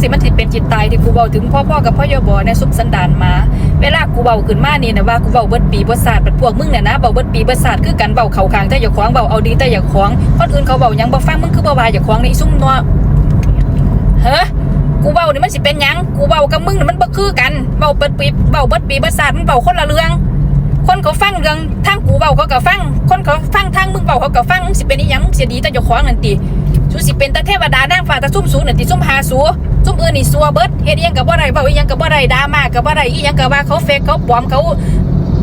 สิมันสิเป็นจิตตายที่กูเว้าถึงพ่อพ่อกับพ่อยบอในซุปสันดานมา เวลากูเว้าขึ้นมานี่นะว่ากูเว้าเบิดปีบ่ศาสตร์บัดพวกมึงเนี่ยนะเว้าเบิดปีบ่ศาสตร์คือกันเว้าเข้าขางแต่อย่าขวางเว้าเอาดีแต่อย่าขวางคนอื่นเขาเว้ายังบ่ฟังมึงคือบ่ว่าอย่าขวางในซุ่มนัวเฮ้กูเว้านี่ยมันสิเป็นยังกูเว้ากับมึงเนี่ยมันบ่คือกันเว้าเบิดปีเว้าเบิดปีบ่ศาสตร์มันเว้าคนละเรื่องคนเขาฟังเรื่องทางกูเว้าเขาก็ฟัง คนเขาฟังทางมึงเว้าเขาก็ฟังมึงสิเป็นอีหยังมึงสิดีแต่อย่าขวางนั่นติสูสิเป็นตาเทวดานางฟ้าตาซุ่มสูงนั่นติซุ่มหาสู ซุ่มอื่นนี่ซัวเบิดเฮ็ดยังก็บ่ได้เว้าอียังก็บ่ได้ด่ามาก็บ่ได้อียังก็ว่าเขาเฟกเขาปลอมเขา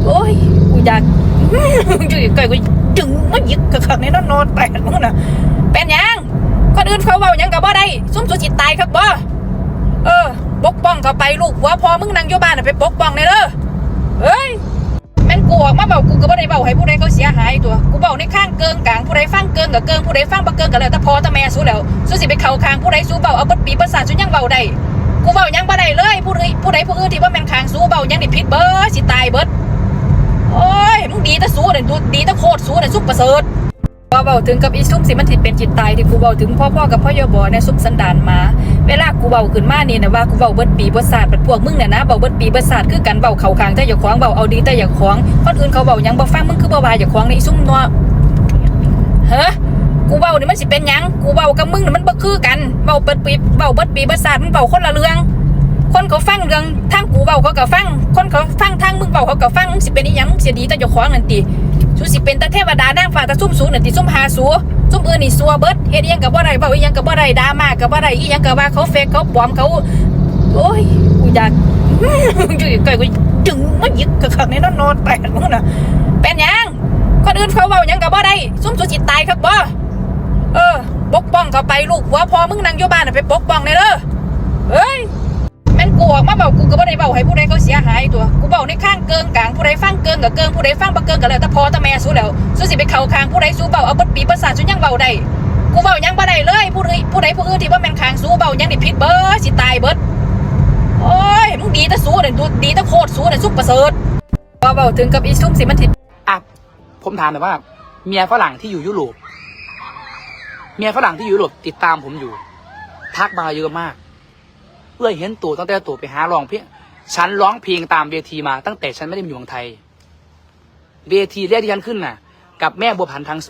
โอ้ยกูอยากอยู่ใกล้กูจึงมันยึกกะคักในนอนนอนแตกมึงน่ะเป็นยังคนอื่นเขาเว้ายังก็บ่ได้ซุ่มสูสิตตายครับบ่เออปกป้องเขาไปลูกหัวพอมึงนั่งอยู่บ้านไปปกป้องแน่เด้อเฮ้ย กูออกมาเบากูก็บ่ได้เบาให้ผู้ใดเขาเสียหายตัว กูเบาในข้างเกิงกลางผู้ใดฟังเกิงกับเกิงผู้ใดฟังบ่เกิงก็แล้วแต่พอแต่แม่สู้แล้วสู้สิไปเข้าข้างผู้ใดสู้เบาเอาบิดปีประสาทสู้ยังเบาได้กูเบายังบ่ได้เลยผู้ใดผู้ใดผู้อื่นที่ว่าแม่นข้างสู้เบายังนี่ผิดเบิดสิตายเบิดโอ้ยมึงดีแต่สู้น่ะดูดีแต่โคตรสู้น่ะสุดประเสริฐ อเบาถึงกับอีซุ่มสิมันสิเป็นจิตตายที่กูเบาถึงพ่อพ่อกับพ่อยบในซุปสันดานมา เวลากูเบาขึ้นมานี่นะว่ากูเบาเบิดปีเบิดศาสตร์พวกมึงเนี่ยนะเบาเบิดปีเบิดศาสตร์คือกันเบาเข้าขางแต่อย่าขวางเบาเอาดีแต่อย่าขวางคนอื่นเขาเบายังบ่ฟังมึงคือบ่ว่าอย่าขวางนี่ซุ่มนัวเฮ้กูเบานี่มันสิเป็นยังกูเบากับมึงเนี่ยมันบ่คือกันเบาเบิดปีเบาเบิดปีเบิดศาสตร์มันเบาคนละเรื่องคนเขาฟังเรื่องทางกูเบาเขาก็ฟัง คนเขาฟังทางมึงเบาเขาก็ฟังมึงสิเป็นอีหยังมึงสิดีแต่อย่าขวางนั่นติ สูสิเป็นตาเทวดานางฟ้าตาซุ่มสูงนั่นติซุ่มหาสูซุ่มเอื่นนี่ซัวเบิดเฮ็ดอีหยังก็บ่ได้เว้าอีหยังก็บ่ได้ด่ามาก็บ่ได้อีหยังก็ว่าเขาเฟกเขาปลอมเขาโอ้ยกูอยากอยู่ใกล้กูจึงมันยึกกะคักในนอนนอนแตกมึงน่ะเป็นหยังคนอื่นเขาเว้าหยังก็บ่ได้ซุ่มสูสิตายครับบ่เออปกป้องเขาไปลูกหัวพอมึงนั่งอยู่บ้านน่ะไปปกป้องแน่เด้อเฮ้ย กูออกมาเบากูก็บ่ได้เบาให้ผู้ใดเขาเสียหายตัว กูเบาในข้างเกิงกลางผู้ใดฟังเกิงกับเกิงผู้ใดฟังบ่เกิงก็แล้วแต่พอแต่แม่สู้แล้วสู้สิไปเข้าข้างผู้ใดสู้เบาเอาบิดปีเบิดศาสตร์สู้ยังเบาได้กูเบายังบ่ได้เลยผู้ใดผู้ใดผู้อื่นที่ว่าแม่นข้างสู้เบายังนี่ผิดเบิดสิตายเบิดโอ้ยมึงดีแต่สู้น่ะดูดีแต่โคตรสู้น่ะสุดประเสริฐพอเบาถึงกับอีซุ่มสิมันสิอะผมถามหน่อยว่า เมียฝรั่งที่อยู่ยุโรปเมียฝรั่งที่อยู่ยุโรปติดตามผมอยู่ทักมาเยอะมาก เพื่อเห็นตัวตั้งแต่ตัวไปหาร้องเพลงฉันร้องเพลงตามเวทีมา ตั้งแต่ฉันไม่ได้มาอยู่เมืองไทย เวทีแรกที่ฉันขึ้นน่ะ กับแม่บัวพันธ์ทางโส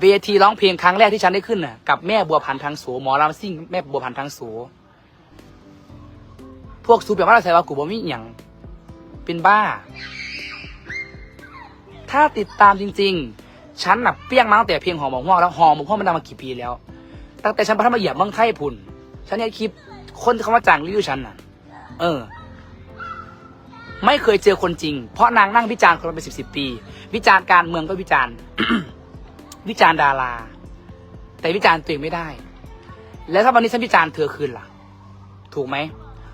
เวทีร้องเพลงครั้งแรกที่ฉันได้ขึ้นน่ะกับแม่บัวพันธ์ทางโสหมอลำซิ่งแม่บัวพันธ์ทางโสพวกซูเปอร์มาราไซว่ากูบ่มีอย่างเป็นบ้า ถ้าติดตามจริง ๆ ฉันน่ะเปี้ยงมาตั้งแต่เพลงหอมหมกห้วงแล้วหอมหมกห้วงมันนำมากี่ปีแล้ว ตั้งแต่ฉันพัฒนาเหยียบเมืองไทยพุ่น ฉันเนี่ยคลิปคนที่เขามาจ้างรีวิวฉันน่ะ เออ ไม่เคยเจอคนจริง เพราะนางนั่งวิจารณ์คนมาเป็นสิบสิบปี วิจารณ์การเมืองก็วิจารณ์ วิจารณ์ดารา แต่วิจารณ์ตัวเองไม่ได้ แล้วถ้าวันนี้ฉันวิจารณ์เธอคืนล่ะ ถูกไหม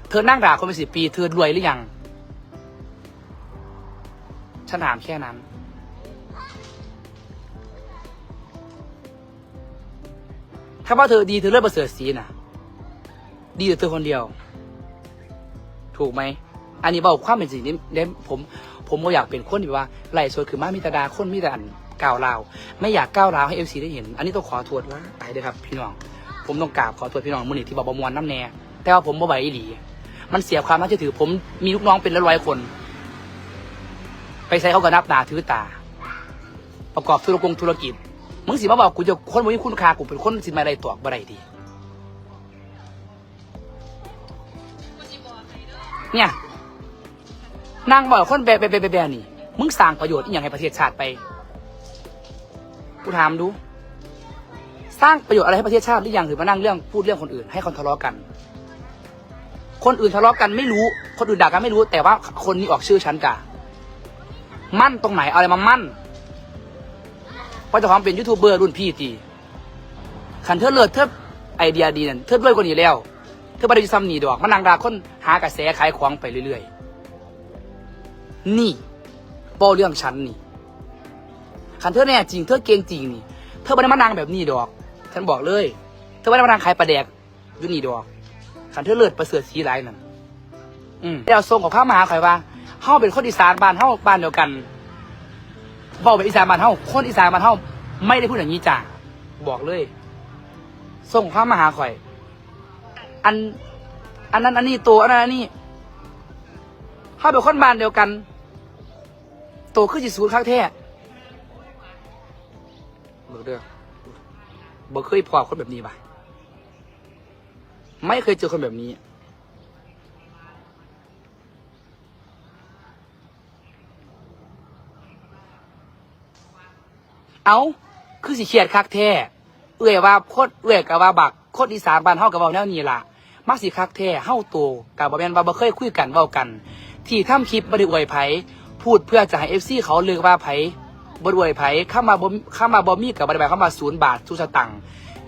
เธอนั่งด่าคนเป็นสิบปี เธอรวยหรือยัง ฉันถามแค่นั้นถ้าว่าเธอดีเธอเลิกประเสริฐสีน่ะ ดีแต่เธอคนเดียว ถูกไหม อันนี้บอกความเป็นจริงนี่เด้ผมผมก็อยากเป็นคนที่ว่าไล่สดคือมามีตาดาคนมีแต่อันก้าวราว ไม่อยากก้าวราวให้เอฟซีได้เห็น อันนี้ต้องขอโทษว่าตายด้วยครับ พี่น้อง ผมต้องกราบขอโทษพี่น้องมือนี่ที่บอกบมวนน้ำแน่แต่ว่าผมบ่ไหวอีหลี มันเสียความน่าเชื่อถือ ผมมีลูกน้องเป็นร้อยคน ไปใช้เขาก็นับหนาถือตา ประกอบธุรกงธุรกิจมึงสิมาบอกกูจะคนบ่มีคุณค่ากูเป็นคนสิมาอะไรตัวบ่ได้ดี เนี่ยนางบอกคนแบบแบบแบบแบบนี่มึงสร้างประโยชน์อหย่างให้ประเทศชาติไปกูถามดู สร้างประโยชน์อะไรให้ประเทศชาติหรือยังหรือมานั่งเรื่องพูดเรื่องคนอื่น ให้คนทะเลาะกัน คนอื่นทะเลาะกันไม่รู้ คนอื่นด่ากันไม่รู้ แต่ว่าคนนี้ออกชื่อฉันกะมั่นตรงไหนเอาอะไรมามั่นว่าจะความเป็นยูทูบเบอร์รุ่นพี่ตีขันเธอเลิศเธอไอเดียดีนั่นเธอด้วยกว่านี้แล้ว ธอไม่ได้ซ้ำหนีดอกมันนางดาคนหากระแสขายของไปเรื่อยๆ นี่โป้เรื่องฉันนี่ขันเธอแน่จริงเธอเก่งจริงนี่ เธอไม่ได้มานางแบบนี้ดอก ฉันบอกเลย เธอไม่ได้มานางขายปลาแดกอยู่นี่ดอกขันเธอเลิศประเสริฐสีไรนั่นอืมแล้วทรงของพระมหาใครว่าเฮาเป็นคนอีสานบ้านเฮาบ้านเดียวกันบอกเป็นอีสานบ้านเฮาคนอีสานบ้านเฮาไม่ได้พูดอย่างนี้จ้าบอกเลยทรงของพระมหาข่อย อัน อันนั้น อันนี้ตัวอันนั้นอันนี้ถ้าเป็นคนบ้านเดียวกันโตขึ้นจีสูนคักแท้เบิกเด้อบ่เคยพอคนแบบนี้ปะไม่เคยเจอคนแบบนี้ เอาคือสิเขียดคักแท้ เอื้อยว่าโคตรเอื้อยกับว่าบักโคตรอีสานบ้านเฮากับเว้าแนวนี้ล่ะ มักสิคักแท้เฮาโตกับบ่แม่นว่าบ่เคยคุยกันเว้ากัน ที่ทำคลิปบ่ได้อวยไผพูดเพื่อจะให้ FC เขาเลือกว่าไผบ่ได้อวยไผเข้ามาบ่เข้ามาบ่มีกับบ่ได้หมาเข้ามว่า0บาททุสตังค์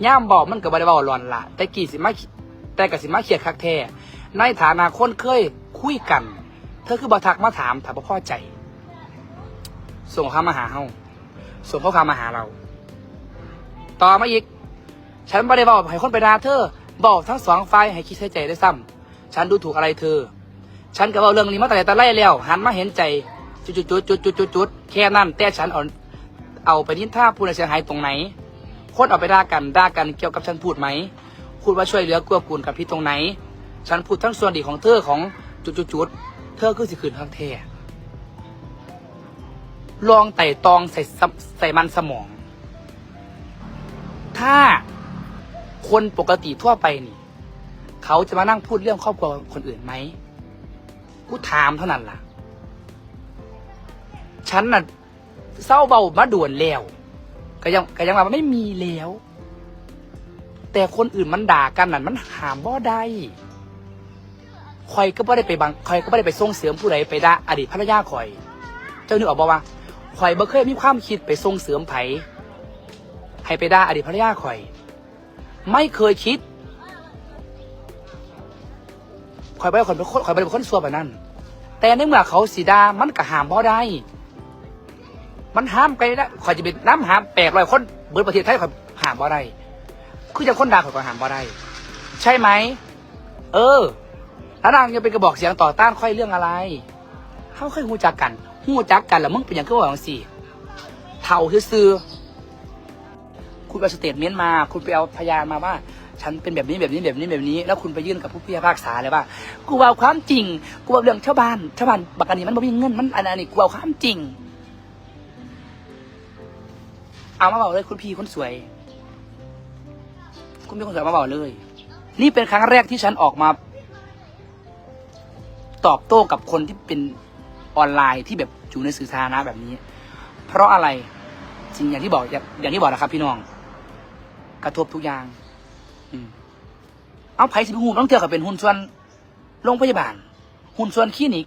ย่ามบอกมันก็บ่ได้เว้าร้อนละแต่กี่สิมาแต่ก็สิมาเขียดคักแท้ในฐานะคนเคยคุยกัน เธอคือบ่ทักมาถามถ้าบ่พอใจ ส่งข้ามาหาเฮาส่งข้อความมาหาเรา ต่อมาอีก ฉันไม่ได้บอกให้คนไปด่าเธอ บอกทั้งสองฝ่ายให้คิดให้ใจได้ซ้ำฉันดูถูกอะไรเธอ ฉันก็บอกเรื่องนี้มาแต่แต่ไรแล้ว หันมาเห็นใจ จุดจุดจุดจุดจุดจุดจุดแค่นั้นแต่ฉันเอาเอาไปนินท่าพูดเสียหายตรงไหน คนเอาไปด่ากันด่ากันเกี่ยวกับฉันพูดไหมพูดว่าช่วยเหลือเกื้อกูลกับพี่ตรงไหน ฉันพูดทั้งส่วนดีของเธอของจุดจุดจุดเธอคือสิคืนข้างเทลองไต่ตองใส่ใส่มันสมอง ถ้า คนปกติทั่วไปนี่ เขาจะมานั่งพูดเรื่องครอบครัวคนอื่นไหมกูถามเท่านั้นล่ะ ฉันน่ะเศร้าเบามาด่วนแล้วก็ยังก็ยังว่าไม่มีแล้ว แต่คนอื่นมันด่ากันนั่นมันหามบ่ได้คอยก็ไม่ได้ไปบังคอยก็ไม่ได้ไปส่งเสริมผู้ใดไปด่าอดีตภรรยาคอย เจ้านึกออกบ่ว่าข่อยบ่เคยมีความคิดไปส่งเสริมไผให้ไปด่าอดีตภรรยาข่อย ไม่เคยคิดข่อยไปคนเป็นคนข่อยไปเป็นคนซัวแบบนั้น แต่ในเมื่อเขาสีดามันก็ห้ามบ่ได้ มันห้ามไปได้ข่อยจะเป็นน้ำห้ามแปลกลอยคนเบิดประเทศไทยข่อยห้ามบ่ได้คือจะคนด่าข่อยก็ห้ามบ่ได้ ใช่ไหม เออแล้วนางยังเป็นกระบอกเสียงต่อต้านค่อยเรื่องอะไรเขาเคยหูจักกันหูจักกันแล้วมึงเป็นอย่างคือว่างสี่เท่าซื้อ คุณไปสเตทเมนต์มา คุณไปเอาพยานมาว่า ฉันเป็นแบบนี้แบบนี้แบบนี้แบบนี้ แล้วคุณไปยื่นกับผู้พิพากษาเลยว่า กูเอาความจริง กูเอาเรื่องชาวบ้านชาวบ้านบักอันนี้มันบ่มีเงินมันอันนั้กูเอาความจริง เอามาบอกเลยคุณพี่คนสวย คุณพี่คนสวยมาบอกเลย นี่เป็นครั้งแรกที่ฉันออกมา ตอบโต้กับคนที่เป็นออนไลน์ที่แบบอยู่ในสื่อสาธารณะแบบนี้ เพราะอะไรจริงอย่างที่บอกอย่างที่บอกนะครับพี่น้อง กระทบทุกอย่าง อืมเอาไผ่สิบหูต้องเทียบกับเป็นหุ้นส่วนโรงพยาบาล หุ้นส่วนคลินิก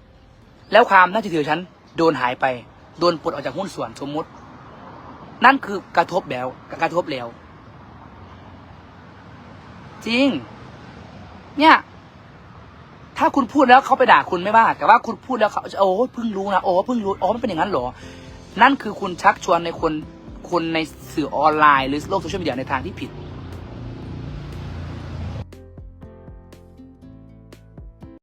แล้วความน่าจะถือฉัน โดนหายไป โดนปลดออกจากหุ้นส่วนสมมติ นั่นคือกระทบแล้วกระทบแล้ว จริง เนี่ย ถ้าคุณพูดแล้วเขาไปด่าคุณไม่ว่า แต่ว่าคุณพูดแล้วเขาจะโอ้เพิ่งรู้นะโอ้เพิ่งรู้อ๋อมันเป็นอย่างนั้นเหรอ นั่นคือคุณชักชวนในคน คนในสื่อออนไลน์ หรือโลกโซเชียลมีเดียในทางที่ผิด